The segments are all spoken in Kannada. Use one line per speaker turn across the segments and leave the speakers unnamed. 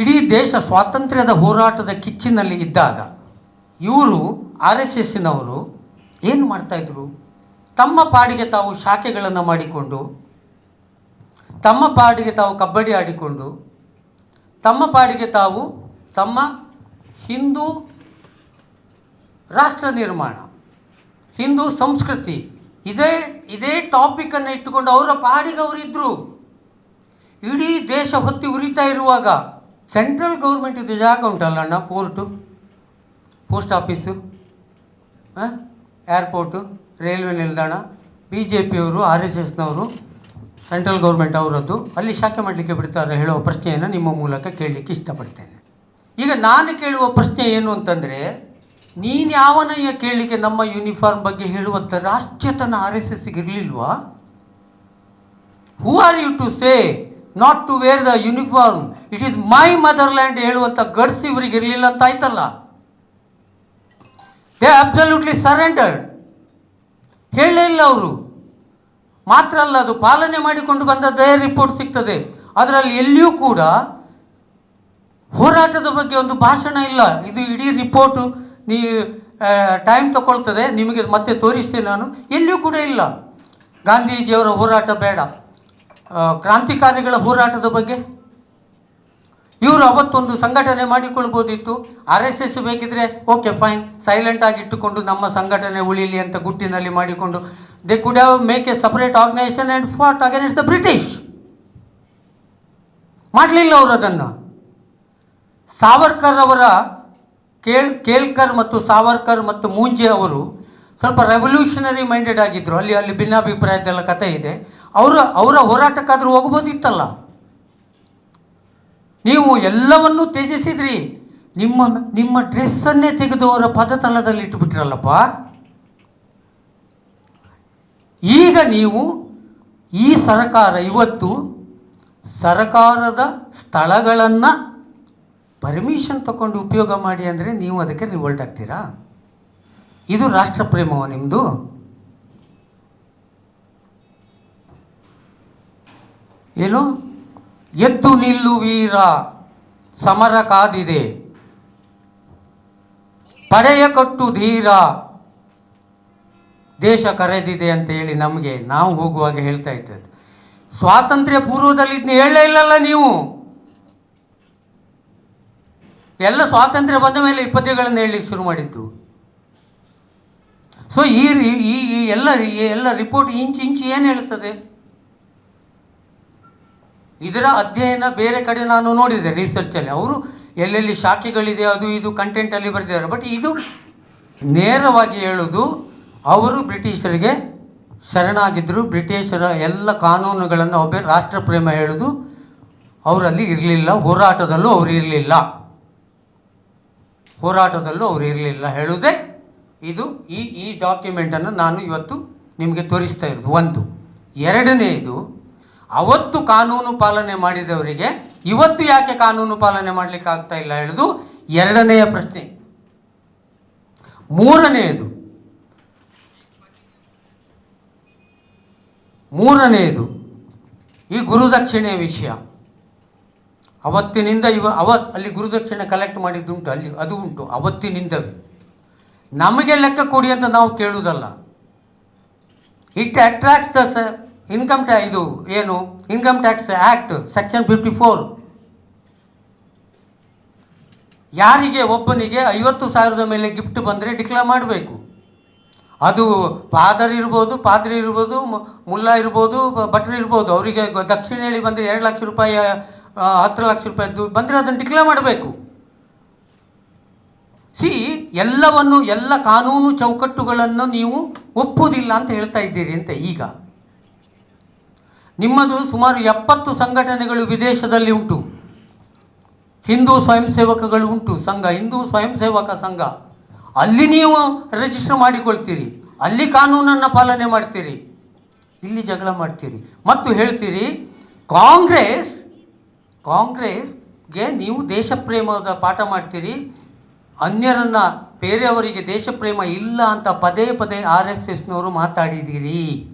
ಇಡೀ ದೇಶ ಸ್ವಾತಂತ್ರ್ಯದ ಹೋರಾಟದ ಕಿಚ್ಚಿನಲ್ಲಿ ಇದ್ದಾಗ ಇವರು ಆರ್ ಎಸ್ ಎಸ್ಸಿನವರು ಏನು ಮಾಡ್ತಾಯಿದ್ರು ತಮ್ಮ ಪಾಡಿಗೆ ತಾವು ಶಾಖೆಗಳನ್ನು ಮಾಡಿಕೊಂಡು, ತಮ್ಮ ಪಾಡಿಗೆ ತಾವು ಕಬಡ್ಡಿ ಆಡಿಕೊಂಡು, ತಮ್ಮ ಪಾಡಿಗೆ ತಾವು ತಮ್ಮ ಹಿಂದೂ ರಾಷ್ಟ್ರ ನಿರ್ಮಾಣ, ಹಿಂದೂ ಸಂಸ್ಕೃತಿ, ಇದೇ ಇದೇ ಟಾಪಿಕನ್ನು ಇಟ್ಟುಕೊಂಡು ಅವರ ಪಾಡಿಗೆ ಅವರಿದ್ದರು ಇಡೀ ದೇಶ ಹೊತ್ತಿ ಉರಿತಾ ಇರುವಾಗ ಸೆಂಟ್ರಲ್ ಗೌರ್ಮೆಂಟ್ ಇದು ಜಾಗ ಉಂಟಲ್ಲ ಅಣ್ಣ? Port? Post office? Airport? Railway ನಿಲ್ದಾಣ? ಬಿ ಜೆ ಪಿಯವರು ಆರ್ ಎಸ್ ಎಸ್ನವರು, ಸೆಂಟ್ರಲ್ ಗೌರ್ಮೆಂಟ್ ಅವರದ್ದು. ಅಲ್ಲಿ ಶಾಖೆ ಮಾಡಲಿಕ್ಕೆ ಬಿಡ್ತಾರೆ ಹೇಳುವ ಪ್ರಶ್ನೆಯನ್ನು ನಿಮ್ಮ ಮೂಲಕ ಕೇಳಲಿಕ್ಕೆ ಇಷ್ಟಪಡ್ತೇನೆ. ಈಗ ನಾನು ಕೇಳುವ ಪ್ರಶ್ನೆ ಏನು ಅಂತಂದರೆ, ನೀನು ಯಾವನಯ್ಯ ಕೇಳಲಿಕ್ಕೆ ನಮ್ಮ ಯೂನಿಫಾರ್ಮ್ ಬಗ್ಗೆ ಹೇಳುವಂಥ ರಾಷ್ಟ್ರೀಯತನ ಆರ್ ಎಸ್ ಎಸ್ಗೆ ಇರಲಿಲ್ವಾ? Who are you to say not to wear the uniform it is my motherland ಹೇಳುವಂಥ ಗಡ್ಸ್ ಇವರಿಗೆ ಇರಲಿಲ್ಲ ಅಂತ ಆಯ್ತಲ್ಲ? ದೇ ಅಬ್ಸಲ್ಯೂಟ್ಲಿ ಸರೆಂಡರ್ಡ್ ಹೇಳಲೇ ಇಲ್ಲ ಅವರು. ಮಾತ್ರ ಅಲ್ಲ, ಅದು ಪಾಲನೆ ಮಾಡಿಕೊಂಡು ಬಂದದ್ದೇ ರಿಪೋರ್ಟ್ ಸಿಗ್ತದೆ. ಅದರಲ್ಲಿ ಎಲ್ಲಿಯೂ ಕೂಡ ಹೋರಾಟದ ಬಗ್ಗೆ ಒಂದು ಭಾಷಣ ಇಲ್ಲ. ಇದು ಇಡೀ ರಿಪೋರ್ಟು ನೀ ಟೈಮ್ ತಗೊಳ್ತದೆ. ನಿಮಗೆ ಮತ್ತೆ ತೋರಿಸ್ತೇನೆ ನಾನು. ಎಲ್ಲಿಯೂ ಕೂಡ ಇಲ್ಲ. ಗಾಂಧೀಜಿಯವರ ಹೋರಾಟ ಬೇಡ. ಕ್ರಾಂತಿಕಾರಿಗಳ ಹೋರಾಟದ ಬಗ್ಗೆ? ಇವರು ಅವತ್ತೊಂದು ಸಂಘಟನೆ ಮಾಡಿಕೊಳ್ಬೋದಿತ್ತು. ಆರ್ ಎಸ್ ಎಸ್ ಬೇಕಿದ್ರೆ, ಓಕೆ, ಫೈನ್ ಸೈಲೆಂಟ್ ಆಗಿ ಇಟ್ಟುಕೊಂಡು ನಮ್ಮ ಸಂಘಟನೆ ಉಳಿಲಿ ಅಂತ ಗುಟ್ಟಿನಲ್ಲಿ ಮಾಡಿಕೊಂಡು, they could have make a separate organisation and fought against the British. ಮಾಡಲಿಲ್ಲ ಅವರು ಅದನ್ನು. ಸಾವರ್ಕರ್ ಅವರ ಕೇಳ್, ಕೇಳ್ಕರ್ ಮತ್ತು ಸಾವರ್ಕರ್ ಮತ್ತು ಮೂಂಜೆ ಅವರು ಸ್ವಲ್ಪ ರೆವಲ್ಯೂಷನರಿ ಮೈಂಡೆಡ್ ಆಗಿದ್ದರು ಅಲ್ಲಿ ಅಲ್ಲಿ ಭಿನ್ನಾಭಿಪ್ರಾಯದೆಲ್ಲ ಕಥೆ ಇದೆ. ಅವರ ಅವರ ಹೋರಾಟಕ್ಕಾದರೂ ಹೋಗ್ಬೋದಿತ್ತಲ್ಲ? ನೀವು ಎಲ್ಲವನ್ನೂ ತ್ಯಜಿಸಿದ್ರಿ. ನಿಮ್ಮ ನಿಮ್ಮ ಡ್ರೆಸ್ಸನ್ನೇ ತೆಗೆದು ಅವರ ಪದತಲದಲ್ಲಿ ಇಟ್ಟುಬಿಟ್ರಲ್ಲಪ್ಪ? ಈಗ ನೀವು ಈ ಸರಕಾರ, ಇವತ್ತು ಸರಕಾರದ ಸ್ಥಳಗಳನ್ನು ಪರ್ಮಿಷನ್ ತಗೊಂಡು ಉಪಯೋಗ ಮಾಡಿ ಅಂದರೆ ನೀವು ಅದಕ್ಕೆ ರಿವೋಲ್ಟ್ ಆಗ್ತೀರಾ? ಇದು ರಾಷ್ಟ್ರ ಪ್ರೇಮವ ನಿಮ್ಮದು ಏನು? ಎದ್ದು ನಿಲ್ಲು ವೀರ, ಸಮರ ಕಾದಿದೆ. ಪಡೆಯ ಕಟ್ಟು ಧೀರ. ದೇಶ ಕರೆದಿದೆ ಅಂತ ಹೇಳಿ ನಮಗೆ, ನಾವು ಹೋಗುವಾಗ ಹೇಳ್ತಾ ಇದ್ದದ್ದು. ಸ್ವಾತಂತ್ರ್ಯ ಪೂರ್ವದಲ್ಲಿ ಇದನ್ನ ಹೇಳಲೇ ಇಲ್ಲಲ್ಲ ನೀವು. ಎಲ್ಲ ಸ್ವಾತಂತ್ರ್ಯ ಬಂದ ಮೇಲೆ ಈ ಪದ್ಯಗಳನ್ನು ಹೇಳಲಿಕ್ಕೆ ಶುರು ಮಾಡಿದ್ದು. ಸೊ ಈ ಈ ಈ ಎಲ್ಲ ಎಲ್ಲ ರಿಪೋರ್ಟ್ ಇಂಚು ಇಂಚು ಏನು ಹೇಳ್ತದೆ? ಇದರ ಅಧ್ಯಯನ ಬೇರೆ ಕಡೆ ನಾನು ನೋಡಿದೆ ರಿಸರ್ಚಲ್ಲಿ ಅವರು ಎಲ್ಲೆಲ್ಲಿ ಶಾಖೆಗಳಿದೆ, ಅದು ಇದು ಕಂಟೆಂಟಲ್ಲಿ ಬರೆದಿದ್ದಾರೆ. ಬಟ್ ಇದು ನೇರವಾಗಿ ಹೇಳೋದು, ಅವರು ಬ್ರಿಟಿಷರಿಗೆ ಶರಣಾಗಿದ್ದರು ಬ್ರಿಟಿಷರ ಎಲ್ಲ ಕಾನೂನುಗಳನ್ನು ಒಬ್ಬ ರಾಷ್ಟ್ರ ಪ್ರೇಮ ಹೇಳೋದು, ಅವರಲ್ಲಿ ಇರಲಿಲ್ಲ. ಹೋರಾಟದಲ್ಲೂ ಅವರು ಇರಲಿಲ್ಲ. ಹೋರಾಟದಲ್ಲೂ ಅವರು ಇರಲಿಲ್ಲ ಹೇಳುವುದೇ ಇದು ಈ ಈ ಡಾಕ್ಯುಮೆಂಟನ್ನು ನಾನು ಇವತ್ತು ನಿಮಗೆ ತೋರಿಸ್ತಾ ಇರೋದು. ಒಂದು. ಎರಡನೆಯದು, ಅವತ್ತು ಕಾನೂನು ಪಾಲನೆ ಮಾಡಿದವರಿಗೆ ಇವತ್ತು ಯಾಕೆ ಕಾನೂನು ಪಾಲನೆ ಮಾಡಲಿಕ್ಕೆ ಆಗ್ತಾ ಇಲ್ಲ ಹೇಳೋದು? ಎರಡನೆಯ ಪ್ರಶ್ನೆ. ಮೂರನೆಯದು. ಮೂರನೆಯದು, ಈ ಗುರುದಕ್ಷಿಣೆಯ ವಿಷಯ. ಅವತ್ತಿನಿಂದ ಇವ ಅವ ಅಲ್ಲಿ ಗುರುದಕ್ಷಿಣೆ ಕಲೆಕ್ಟ್ ಮಾಡಿದ್ದುಂಟು, ಅಲ್ಲಿ, ಅದು ಉಂಟು, ಅವತ್ತಿನಿಂದವೇ. ನಮಗೆ ಲೆಕ್ಕ ಕೊಡಿ ಅಂತ ನಾವು ಕೇಳುವುದಲ್ಲ. ಇಟ್ ಅಟ್ರಾಕ್ಟ್ಸ್ ದ ಇನ್ಕಮ್ ಟ್ಯಾ ಇದು ಏನು? Income tax act section fifty four ಯಾರಿಗೆ ಒಬ್ಬನಿಗೆ ಐವತ್ತು ಸಾವಿರದ ಮೇಲೆ ಗಿಫ್ಟ್ ಬಂದರೆ ಡಿಕ್ಲೇರ್ ಮಾಡಬೇಕು. ಅದು ಪಾದರ್ ಇರ್ಬೋದು, ಪಾದ್ರಿ ಇರ್ಬೋದು ಮುಲ್ಲಾ ಇರ್ಬೋದು ಭಟ್ರು ಇರ್ಬೋದು, ಅವರಿಗೆ ದಕ್ಷಿಣ ಹೇಳಿ ಬಂದರೆ ಎರಡು ಲಕ್ಷ ರೂಪಾಯಿ ಹತ್ತು ಲಕ್ಷ ರೂಪಾಯಿದ್ದು ಬಂದರೆ ಅದನ್ನು ಡಿಕ್ಲೇರ್ ಮಾಡಬೇಕು. ಸಿ, ಎಲ್ಲವನ್ನು, ಎಲ್ಲ ಕಾನೂನು ಚೌಕಟ್ಟುಗಳನ್ನು ನೀವು ಒಪ್ಪುವುದಿಲ್ಲ ಅಂತ ಹೇಳ್ತಾ ಇದ್ದೀರಿ ಅಂತ ಈಗ. ನಿಮ್ಮದು ಸುಮಾರು ಎಪ್ಪತ್ತು ಸಂಘಟನೆಗಳು ವಿದೇಶದಲ್ಲಿ ಉಂಟು. ಹಿಂದೂ ಸ್ವಯಂ ಸೇವಕಗಳು ಉಂಟು, ಸಂಘ, ಹಿಂದೂ ಸ್ವಯಂ ಸೇವಕ ಸಂಘ. ಅಲ್ಲಿ ನೀವು ರಿಜಿಸ್ಟರ್ ಮಾಡಿಕೊಳ್ತೀರಿ, ಅಲ್ಲಿ ಕಾನೂನನ್ನು ಪಾಲನೆ ಮಾಡ್ತೀರಿ, ಇಲ್ಲಿ ಜಗಳ ಮಾಡ್ತೀರಿ. ಮತ್ತು ಹೇಳ್ತೀರಿ, ಕಾಂಗ್ರೆಸ್, ಕಾಂಗ್ರೆಸ್ಗೆ ನೀವು ದೇಶಪ್ರೇಮದ ಪಾಠ ಮಾಡ್ತೀರಿ ಅನ್ಯರನ್ನು ಬೇರೆಯವರಿಗೆ ದೇಶಪ್ರೇಮ ಇಲ್ಲ ಅಂತ ಪದೇ ಪದೇ ಆರ್ ಎಸ್ ಎಸ್ನವರು ಮಾತಾಡಿದ್ದೀರಿ.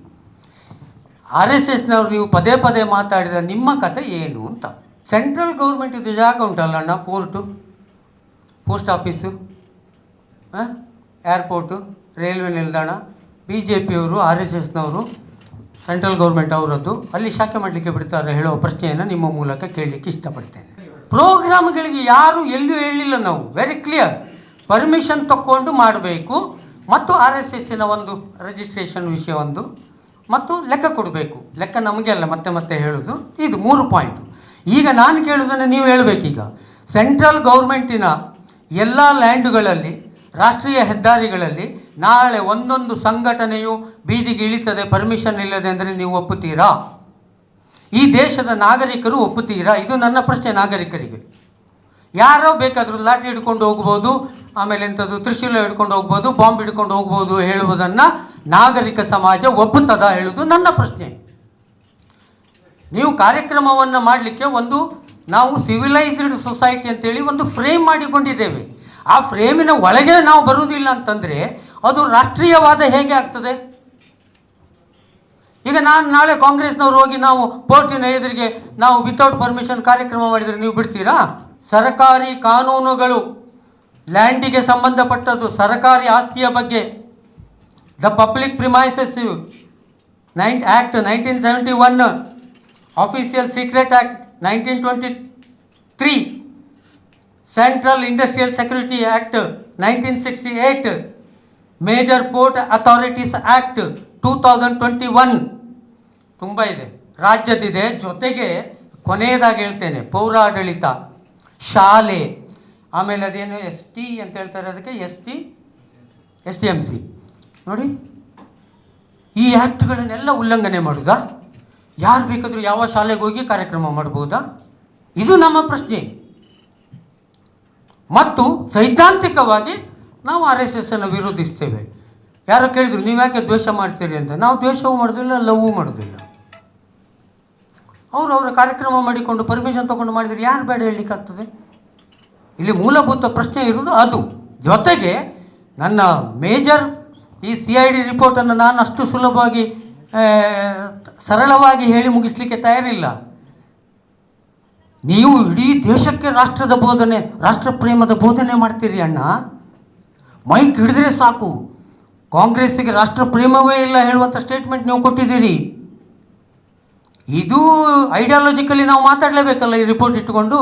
ಆರ್ ಎಸ್ ಎಸ್ನವರು ನೀವು ಪದೇ ಪದೇ ಮಾತಾಡಿದ ನಿಮ್ಮ ಕತೆ ಏನು ಅಂತ. ಸೆಂಟ್ರಲ್ ಗೌರ್ಮೆಂಟ್ ಇದು ಜಾಗ ಉಂಟಲ್ಲ ಅಣ್ಣ? Port? Post office? Airport? Railway ನಿಲ್ದಾಣ? ಬಿ ಜೆ ಪಿಯವರು, ಆರ್ ಎಸ್ ಎಸ್ನವರು, ಸೆಂಟ್ರಲ್ ಗೌರ್ಮೆಂಟ್ ಅವರದ್ದು. ಅಲ್ಲಿ ಶಾಖೆ ಮಾಡಲಿಕ್ಕೆ ಬಿಡ್ತಾರೆ ಹೇಳೋ ಪ್ರಶ್ನೆಯನ್ನು ನಿಮ್ಮ ಮೂಲಕ ಕೇಳಲಿಕ್ಕೆ ಇಷ್ಟಪಡ್ತೇನೆ. ಪ್ರೋಗ್ರಾಮ್ಗಳಿಗೆ ಯಾರು ಎಲ್ಲೂ ಹೇಳಿಲ್ಲ ನಾವು. ವೆರಿ ಕ್ಲಿಯರ್ ಪರ್ಮಿಷನ್ ತಕ್ಕೊಂಡು ಮಾಡಬೇಕು. ಮತ್ತು ಆರ್ ಎಸ್ ಎಸ್ಸಿನ ಒಂದು ರಿಜಿಸ್ಟ್ರೇಷನ್ ವಿಷಯ ಒಂದು ಮತ್ತು ಲೆಕ್ಕ ಕೊಡಬೇಕು. ಲೆಕ್ಕ ನಮಗೆ ಅಲ್ಲ, ಮತ್ತೆ ಮತ್ತೆ ಹೇಳೋದು. ಇದು ಮೂರು ಪಾಯಿಂಟ್ ಈಗ ನಾನು ಕೇಳೋದನ್ನು ನೀವು ಹೇಳಬೇಕೀಗ. ಸೆಂಟ್ರಲ್ ಗೌರ್ಮೆಂಟಿನ ಎಲ್ಲ ಲ್ಯಾಂಡುಗಳಲ್ಲಿ ರಾಷ್ಟ್ರೀಯ ಹೆದ್ದಾರಿಗಳಲ್ಲಿ ನಾಳೆ ಒಂದೊಂದು ಸಂಘಟನೆಯು ಬೀದಿಗೆ ಇಳಿತದೆ ಪರ್ಮಿಷನ್ ಇಲ್ಲದೆ ಅಂದರೆ ನೀವು ಒಪ್ಪುತ್ತೀರಾ? ಈ ದೇಶದ ನಾಗರಿಕರು ಒಪ್ಪುತ್ತೀರಾ? ಇದು ನನ್ನ ಪ್ರಶ್ನೆ ನಾಗರಿಕರಿಗೆ. ಯಾರೋ ಬೇಕಾದರೂ ಲಾಠಿ ಹಿಡ್ಕೊಂಡು ಹೋಗ್ಬೋದು, ಆಮೇಲೆ ಎಂಥದ್ದು ತ್ರಿಶೂಲ ಹಿಡ್ಕೊಂಡು ಹೋಗ್ಬೋದು, ಬಾಂಬ್ ಹಿಡ್ಕೊಂಡು ಹೋಗ್ಬೋದು ಹೇಳುವುದನ್ನು ನಾಗರಿಕ ಸಮಾಜ ಒಪ್ಪುತ್ತದಾ ಹೇಳುವುದು ನನ್ನ ಪ್ರಶ್ನೆ. ನೀವು ಕಾರ್ಯಕ್ರಮವನ್ನು ಮಾಡಲಿಕ್ಕೆ ಒಂದು ನಾವು ಸಿವಿಲೈಸ್ಡ್ ಸೊಸೈಟಿ ಅಂತೇಳಿ ಒಂದು ಫ್ರೇಮ್ ಮಾಡಿಕೊಂಡಿದ್ದೇವೆ. ಆ ಫ್ರೇಮಿನ ಒಳಗೆ ನಾವು ಬರುವುದಿಲ್ಲ ಅಂತಂದರೆ ಅದು ರಾಷ್ಟ್ರೀಯವಾದ ಹೇಗೆ ಆಗ್ತದೆ? ಈಗ ನಾನು ನಾಳೆ ಕಾಂಗ್ರೆಸ್ನವ್ರು ಹೋಗಿ ನಾವು ಕೋರ್ಟಿನ ಎದುರಿಗೆ ನಾವು ವಿತೌಟ್ ಪರ್ಮಿಷನ್ ಕಾರ್ಯಕ್ರಮ ಮಾಡಿದರೆ ನೀವು ಬಿಡ್ತೀರಾ? ಸರ್ಕಾರಿ ಕಾನೂನುಗಳು ಲ್ಯಾಂಡಿಗೆ ಸಂಬಂಧಪಟ್ಟದ್ದು ಸರ್ಕಾರಿ ಆಸ್ತಿಯ ಬಗ್ಗೆ. The public premises nine act nineteen seventy one official secret act nineteen twenty three central industrial security act nineteen sixty eight major port authorities act two thousand twenty one ತುಂಬ ಇದೆ. ರಾಜ್ಯದಿದೆ ಜೊತೆಗೆ ಕೊನೆಯದಾಗಿ ಹೇಳ್ತೇನೆ, ಪೌರಾಡಳಿತ ಶಾಲೆ. ಆಮೇಲೆ ಅದೇನು ಎಸ್ ಟಿ ಅಂತ ಹೇಳ್ತಾರೆ ಅದಕ್ಕೆ? S T? S T M C. ನೋಡಿ, ಈ ಆ್ಯಕ್ಟ್ಗಳನ್ನೆಲ್ಲ ಉಲ್ಲಂಘನೆ ಮಾಡೋದಾ? ಯಾರು ಬೇಕಾದರೂ ಯಾವ ಶಾಲೆಗೆ ಹೋಗಿ ಕಾರ್ಯಕ್ರಮ ಮಾಡ್ಬೋದಾ? ಇದು ನಮ್ಮ ಪ್ರಶ್ನೆ. ಮತ್ತು ಸೈದ್ಧಾಂತಿಕವಾಗಿ ನಾವು ಆರ್ ಎಸ್ ಎಸ್ ಅನ್ನು ವಿರೋಧಿಸ್ತೇವೆ. ಯಾರೋ ಕೇಳಿದ್ರು ನೀವು ಯಾಕೆ ದ್ವೇಷ ಮಾಡ್ತೀರಿ ಅಂತ. ನಾವು ದ್ವೇಷವೂ ಮಾಡೋದಿಲ್ಲ, ಲವ್ವೂ ಮಾಡೋದಿಲ್ಲ. ಅವರು ಅವರ ಕಾರ್ಯಕ್ರಮ ಮಾಡಿಕೊಂಡು ಪರ್ಮಿಷನ್ ತಗೊಂಡು ಮಾಡಿದರೆ ಯಾರು ಬೇಡ ಹೇಳಲಿಕ್ಕಾಗ್ತದೆ? ಇಲ್ಲಿ ಮೂಲಭೂತ ಪ್ರಶ್ನೆ ಇರೋದು ಅದು. ಜೊತೆಗೆ ನನ್ನ ಮೇಜರ್ ಈ ಸಿ ಐ ಡಿ ರಿಪೋರ್ಟನ್ನು ನಾನು ಅಷ್ಟು ಸುಲಭವಾಗಿ ಸರಳವಾಗಿ ಹೇಳಿ ಮುಗಿಸ್ಲಿಕ್ಕೆ ತಯಾರಿಲ್ಲ. ನೀವು ಇಡೀ ದೇಶಕ್ಕೆ ರಾಷ್ಟ್ರದ ಬೋಧನೆ, ರಾಷ್ಟ್ರ ಪ್ರೇಮದ ಬೋಧನೆ ಮಾಡ್ತೀರಿ ಅಣ್ಣ. ಮೈಕ್ ಹಿಡಿದ್ರೆ ಸಾಕು. ಕಾಂಗ್ರೆಸ್ಸಿಗೆ ರಾಷ್ಟ್ರ ಪ್ರೇಮವೇ ಇಲ್ಲ ಹೇಳುವಂಥ ಸ್ಟೇಟ್ಮೆಂಟ್ ನೀವು ಕೊಟ್ಟಿದ್ದೀರಿ. ಇದು ಐಡಿಯಾಲಜಿಕಲಿ ನಾವು ಮಾತಾಡಲೇಬೇಕಲ್ಲ ಈ ರಿಪೋರ್ಟ್ ಇಟ್ಟುಕೊಂಡು